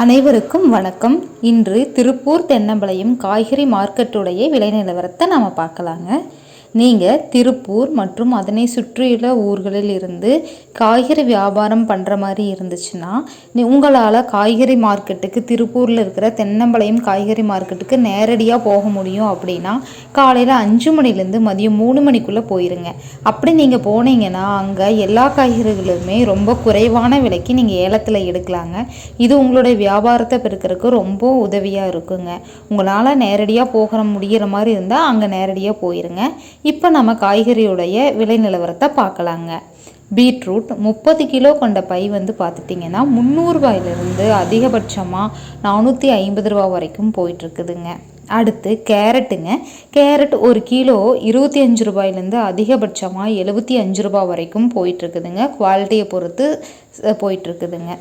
அனைவருக்கும் வணக்கம். இன்று திருப்பூர் தென்னம்பளையம் காய்கறி மார்க்கெட்டுடைய விலை நிலவரத்தை நாம் பார்க்கலாங்க. நீங்கள் திருப்பூர் மற்றும் அதனை சுற்றியுள்ள ஊர்களில் இருந்து காய்கறி வியாபாரம் பண்ணுற மாதிரி இருந்துச்சுன்னா உங்களால் காய்கறி மார்க்கெட்டுக்கு திருப்பூரில் இருக்கிற தென்னம்பளையம் காய்கறி மார்க்கெட்டுக்கு நேரடியாக போக முடியும் அப்படின்னா காலையில் அஞ்சு மணிலேருந்து மதியம் மூணு மணிக்குள்ளே போயிருங்க. அப்படி நீங்கள் போனீங்கன்னா அங்கே எல்லா காய்கறிகளுமே ரொம்ப குறைவான விலைக்கு நீங்கள் ஏலத்தில் எடுக்கலாங்க. இது உங்களுடைய வியாபாரத்தை பெருக்கிறதுக்கு ரொம்ப உதவியாக இருக்குங்க. உங்களால் நேரடியாக போகிற முடிகிற மாதிரி இருந்தால் அங்கே நேரடியாக போயிருங்க. இப்போ நம்ம காய்கறியுடைய விலை நிலவரத்தை பார்க்கலாங்க. பீட்ரூட் முப்பது கிலோ கொண்ட பை வந்து பார்த்துட்டிங்கன்னா முந்நூறுபாயிலிருந்து அதிகபட்சமாக நானூற்றி ஐம்பது ரூபா வரைக்கும் போயிட்டுருக்குதுங்க. அடுத்து கேரட்டுங்க. கேரட் ஒரு கிலோ இருபத்தி அஞ்சு ரூபாயிலேருந்து அதிகபட்சமாக எழுபத்தி அஞ்சு ரூபா வரைக்கும் போயிட்டுருக்குதுங்க. குவாலிட்டியை பொறுத்து போயிட்டுருக்குதுங்க.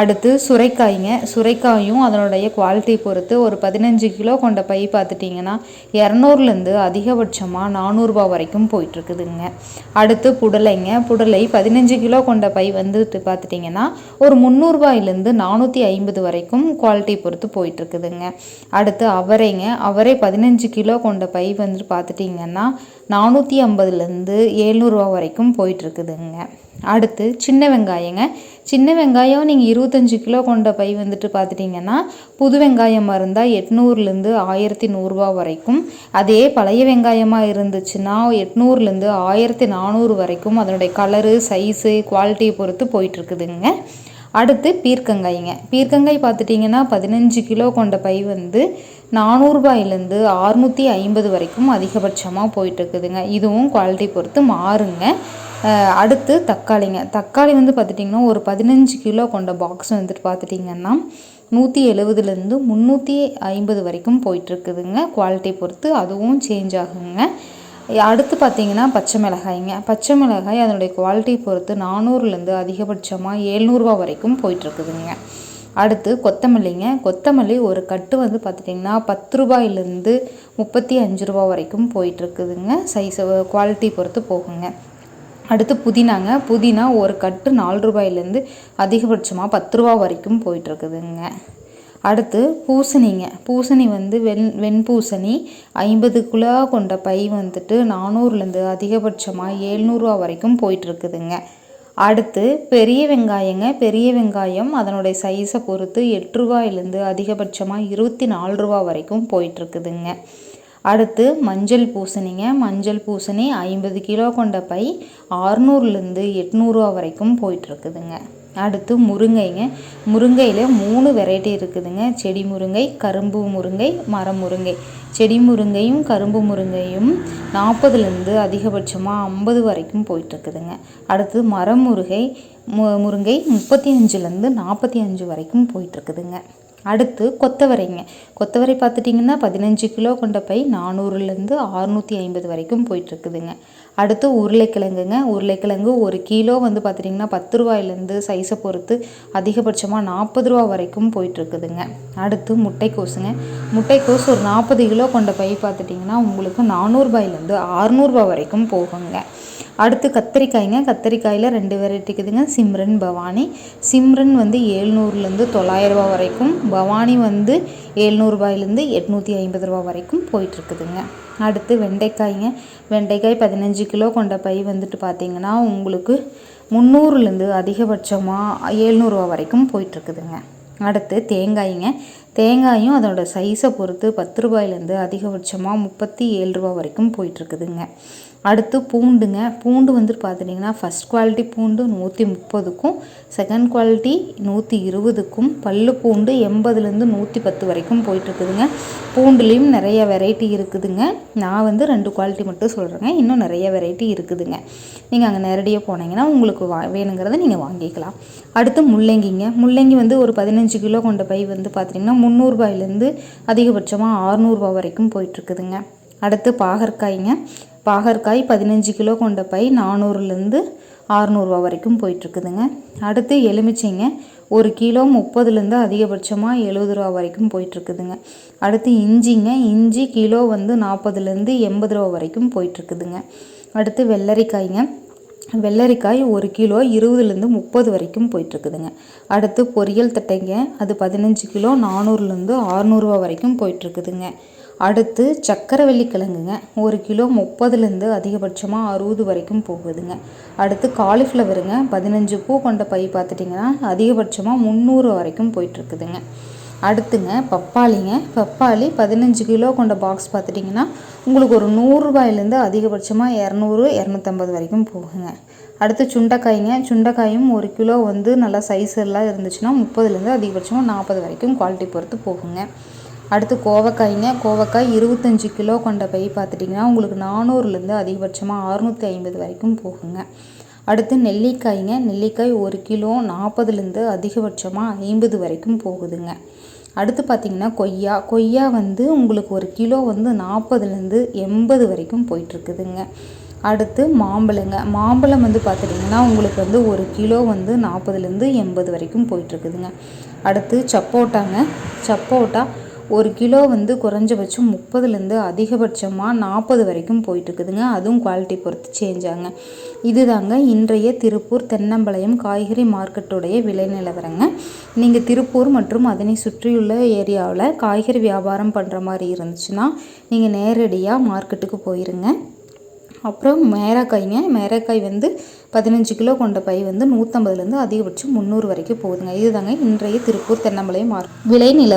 அடுத்து சுரைக்காய்ங்க. சுரைக்காயும் அதனுடைய குவாலிட்டி பொறுத்து ஒரு பதினஞ்சு கிலோ கொண்ட பை பார்த்துட்டிங்கன்னா இரநூறுலேருந்து அதிகபட்சமாக நானூறுரூபா வரைக்கும் போயிட்டுருக்குதுங்க. அடுத்து புடலைங்க. புடலை பதினஞ்சு கிலோ கொண்ட பை வந்துட்டு பார்த்துட்டிங்கன்னா ஒரு முந்நூறுபாயிலேருந்து நானூற்றி ஐம்பது வரைக்கும் குவாலிட்டி பொறுத்து போயிட்டுருக்குதுங்க. அடுத்து அவரைங்க. அவரை பதினஞ்சு கிலோ கொண்ட பை வந்துட்டு பார்த்துட்டிங்கன்னா நானூற்றி ஐம்பதுலேருந்து ஏழ்நூறுவா வரைக்கும் போயிட்டுருக்குதுங்க. அடுத்து சின்ன வெங்காயங்க. சின்ன வெங்காயம் நீங்கள் இருபத்தஞ்சி கிலோ கொண்ட பை வந்துட்டு பார்த்துட்டிங்கன்னா புது வெங்காயமாக இருந்தால் எட்நூறுலேருந்து ஆயிரத்தி நூறுரூவா வரைக்கும். அதே பழைய வெங்காயமாக இருந்துச்சுன்னா எட்நூறுலேருந்து ஆயிரத்தி நானூறு வரைக்கும் அதனுடைய கலரு சைஸு குவாலிட்டியை பொறுத்து போயிட்டுருக்குதுங்க. அடுத்து பீர்க்கங்காய்ங்க. பீர்க்கங்காய் பார்த்துட்டிங்கன்னா பதினஞ்சு கிலோ கொண்ட பை வந்து நானூறுபாயிலேருந்து அறுநூற்றி ஐம்பது வரைக்கும் அதிகபட்சமாக போயிட்டுருக்குதுங்க. இதுவும் குவாலிட்டி பொறுத்து மாறுங்க. அடுத்து தக்காளிங்க. தக்காளி வந்து பார்த்துட்டிங்கன்னா ஒரு பதினஞ்சு கிலோ கொண்ட பாக்ஸ் வந்துட்டு பார்த்துட்டிங்கன்னா நூற்றி எழுபதுலேருந்து முந்நூற்றி ஐம்பது வரைக்கும் போயிட்டுருக்குதுங்க. குவாலிட்டி பொறுத்து அதுவும் சேஞ்ச் ஆகுங்க. அடுத்து பார்த்தீங்கன்னா பச்சை மிளகாய்ங்க. பச்சை மிளகாய் அதனுடைய குவாலிட்டி பொறுத்து நானூறுலேருந்து அதிகபட்சமாக ஏழ்நூறுபா வரைக்கும் போயிட்டுருக்குதுங்க. அடுத்து கொத்தமல்லிங்க. கொத்தமல்லி ஒரு கட்டு வந்து பார்த்துட்டிங்கன்னா பத்து ரூபாயிலேருந்து முப்பத்தி அஞ்சு ரூபா வரைக்கும் போயிட்டுருக்குதுங்க சைஸ் குவாலிட்டி பொறுத்து போகுங்க. அடுத்து புதினாங்க. புதினா ஒரு கட்டு நாலு ரூபாயிலேருந்து அதிகபட்சமாக பத்து ரூபா வரைக்கும் போயிட்டுருக்குதுங்க. அடுத்து பூசணிங்க. பூசணி வந்து வெண் வெண்பூசணி. ஐம்பது கிலோ கொண்ட பை வந்துட்டு நானூறுலேருந்து அதிகபட்சமாக ஏழ்நூறுவா வரைக்கும் போயிட்டுருக்குதுங்க. அடுத்து பெரிய வெங்காயங்க. பெரிய வெங்காயம் அதனுடைய சைஸை பொறுத்து எட்டு ரூபாயிலேருந்து அதிகபட்சமாக இருபத்தி நாலு ரூபா வரைக்கும் போயிட்டுருக்குதுங்க. அடுத்து மஞ்சள் பூசணிங்க. மஞ்சள் பூசணி ஐம்பது கிலோ கொண்ட பை ஆறுநூறுலேருந்து எட்நூறுவா வரைக்கும் போயிட்டுருக்குதுங்க. அடுத்து முருங்கைங்க. முருங்கையில் மூணு வெரைட்டி இருக்குதுங்க. செடி முருங்கை கரும்பு முருங்கை மரம் முருங்கை. செடி முருங்கையும் கரும்பு முருங்கையும் நாற்பதுலேருந்து அதிகபட்சமாக ஐம்பது வரைக்கும் போயிட்டுருக்குதுங்க. அடுத்து மரம் முருகை மு முருங்கை முப்பத்தி அஞ்சுலேருந்து நாற்பத்தி அஞ்சு வரைக்கும் போயிட்டுருக்குதுங்க. அடுத்து கொத்தவரைங்க. கொத்தவரை பார்த்துட்டிங்கன்னா பதினஞ்சு கிலோ கொண்ட பை நானூறுலேருந்து அறுநூற்றி ஐம்பது வரைக்கும் போயிட்டுருக்குதுங்க. அடுத்து உருளைக்கிழங்குங்க. உருளைக்கிழங்கு ஒரு கிலோ வந்து பார்த்துட்டிங்கன்னா பத்து ரூபாயிலேருந்து சைஸை பொறுத்து அதிகபட்சமாக நாற்பது ரூபா வரைக்கும் போயிட்டுருக்குதுங்க. அடுத்து முட்டைக்கோஸுங்க முட்டைக்கோஸ் ஒரு நாற்பது கிலோ கொண்ட பை பார்த்துட்டிங்கன்னா உங்களுக்கு நானூறுபாயிலேருந்து அறநூறுபா வரைக்கும் போகுங்க. அடுத்து கத்திரிக்காய்ங்க. கத்திரிக்காயில் ரெண்டு வெரைட்டி இருக்குதுங்க. சிம்ரன் பவானி. சிம்ரன் வந்து ஏழ்நூறுலேருந்து தொள்ளாயிரரூபா வரைக்கும். பவானி வந்து ஏழ்நூறுபாயிலேருந்து எட்நூற்றி ஐம்பது ரூபா வரைக்கும் போயிட்டுருக்குதுங்க. அடுத்து வெண்டைக்காய்ங்க. வெண்டைக்காய் பதினஞ்சு கிலோ கொண்ட பை வந்துட்டு பார்த்திங்கன்னா உங்களுக்கு முந்நூறுலேருந்து அதிகபட்சமாக ஏழ்நூறுவா வரைக்கும் போயிட்டுருக்குதுங்க. அடுத்து தேங்காய்ங்க. தேங்காயும் அதோட சைஸை பொறுத்து பத்து ரூபாயிலேருந்து அதிகபட்சமாக முப்பத்தி ஏழு ரூபா வரைக்கும் போயிட்டுருக்குதுங்க. அடுத்து பூண்டுங்க. பூண்டு வந்துட்டு பார்த்துட்டிங்கன்னா ஃபஸ்ட் குவாலிட்டி பூண்டு நூற்றி முப்பதுக்கும் செகண்ட் குவாலிட்டி நூற்றி இருபதுக்கும் பல்லு பூண்டு எண்பதுலேருந்து நூற்றி பத்து வரைக்கும் போயிட்டுருக்குதுங்க. பூண்டுலேயும் நிறைய வெரைட்டி இருக்குதுங்க. நான் வந்து ரெண்டு குவாலிட்டி மட்டும் சொல்கிறேங்க இன்னும் நிறைய வெரைட்டி இருக்குதுங்க. நீங்கள் அங்கே நேரடியாக போனீங்கன்னா உங்களுக்கு வா வேணுங்கிறத நீங்கள் வாங்கிக்கலாம். அடுத்து முள்ளங்கிங்க. முள்ளங்கி வந்து ஒரு பதினஞ்சு கிலோ கொண்ட பை வந்து பார்த்திங்கன்னா முந்நூறுபாயிலேருந்து அதிகபட்சமாக ஆறுநூறுபா வரைக்கும் போயிட்டுருக்குதுங்க. அடுத்து பாகற்காய்ங்க. பாகற்காய் பதினஞ்சு கிலோ கொண்ட பை நானூறுலேருந்து ஆறுநூறுவா வரைக்கும் போயிட்டுருக்குதுங்க. அடுத்து எலுமிச்சைங்க ஒரு கிலோ முப்பதுலேருந்து அதிகபட்சமாக எழுபது ரூபா வரைக்கும் போயிட்டுருக்குதுங்க. அடுத்து இஞ்சிங்க இஞ்சி கிலோ வந்து நாற்பதுலேருந்து எண்பது ரூபா வரைக்கும் போயிட்டுருக்குதுங்க. அடுத்து வெள்ளரிக்காய்ங்க வெள்ளரிக்காய் ஒரு கிலோ இருபதுலேருந்து முப்பது வரைக்கும் போயிட்டுருக்குதுங்க. அடுத்து பொரியல் தட்டைங்க அது பதினஞ்சு கிலோ நானூறுலேருந்து அறநூறுவா வரைக்கும் போயிட்டுருக்குதுங்க. அடுத்து சக்கரவள்ளி கிழங்குங்க ஒரு கிலோ முப்பதுலேருந்து அதிகபட்சமாக அறுபது வரைக்கும் போகுதுங்க. அடுத்து காலிஃப்ளவருங்க. பதினஞ்சு பூ கொண்ட பை பார்த்துட்டிங்கன்னா அதிகபட்சமாக முந்நூறு வரைக்கும் போயிட்டுருக்குதுங்க. அடுத்துங்க பப்பாளிங்க. பப்பாளி பதினஞ்சு கிலோ கொண்ட பாக்ஸ் பார்த்துட்டிங்கன்னா உங்களுக்கு ஒரு நூறுரூபாயிலேருந்து அதிகபட்சமாக இரநூறு இரநூத்தம்பது வரைக்கும் போகுங்க. அடுத்து சுண்டைக்காய்ங்க. சுண்டைக்காயும் ஒரு கிலோ வந்து நல்லா சைஸ் எல்லாம் இருந்துச்சுன்னா முப்பதுலேருந்து அதிகபட்சமாக நாற்பது வரைக்கும் குவாலிட்டி பொறுத்து போகுங்க. அடுத்து கோவக்காய்ங்க. கோவக்காய் இருபத்தஞ்சி கிலோ கொண்ட பை பார்த்துட்டிங்கன்னா உங்களுக்கு நானூறுலேருந்து அதிகபட்சமாக அறுநூற்றி ஐம்பது வரைக்கும் போகுங்க. அடுத்து நெல்லிக்காய்ங்க. நெல்லிக்காய் ஒரு கிலோ நாற்பதுலேருந்து அதிகபட்சமாக ஐம்பது வரைக்கும் போகுதுங்க. அடுத்து பார்த்திங்கன்னா கொய்யா. கொய்யா வந்து உங்களுக்கு ஒரு கிலோ வந்து நாற்பதுலேருந்து எண்பது வரைக்கும் போயிட்டுருக்குதுங்க. அடுத்து மாம்பழங்க. மாம்பழம் வந்து பார்த்துட்டிங்கன்னா உங்களுக்கு வந்து ஒரு கிலோ வந்து நாற்பதுலேருந்து எண்பது வரைக்கும் போயிட்டுருக்குதுங்க. அடுத்து சப்போட்டாங்க. சப்போட்டா ஒரு கிலோ வந்து குறைஞ்சபட்சம் முப்பதுலேருந்து அதிகபட்சமாக நாற்பது வரைக்கும் போயிட்டுருக்குதுங்க. அதுவும் குவாலிட்டி பொறுத்து சேஞ்சாங்க இதுதாங்க இது தாங்க இன்றைய திருப்பூர் தென்னம்பாளையம் காய்கறி மார்க்கெட்டுடைய விலை நிலவரங்க. நீங்கள் திருப்பூர் மற்றும் அதனை சுற்றியுள்ள ஏரியாவில் காய்கறி வியாபாரம் பண்ணுற மாதிரி இருந்துச்சுன்னா நீங்கள் நேரடியாக மார்க்கெட்டுக்கு போயிருங்க. அப்புறம் மேரக்காய்ங்க. மேரக்காய் வந்து பதினஞ்சு கிலோ கொண்ட பை வந்து நூற்றம்பதுலேருந்து அதிகபட்சம் முந்நூறு வரைக்கும் போகுதுங்க. இதுதாங்க இன்றைய திருப்பூர் தென்னம்பாளையம் மார்க் விலை நில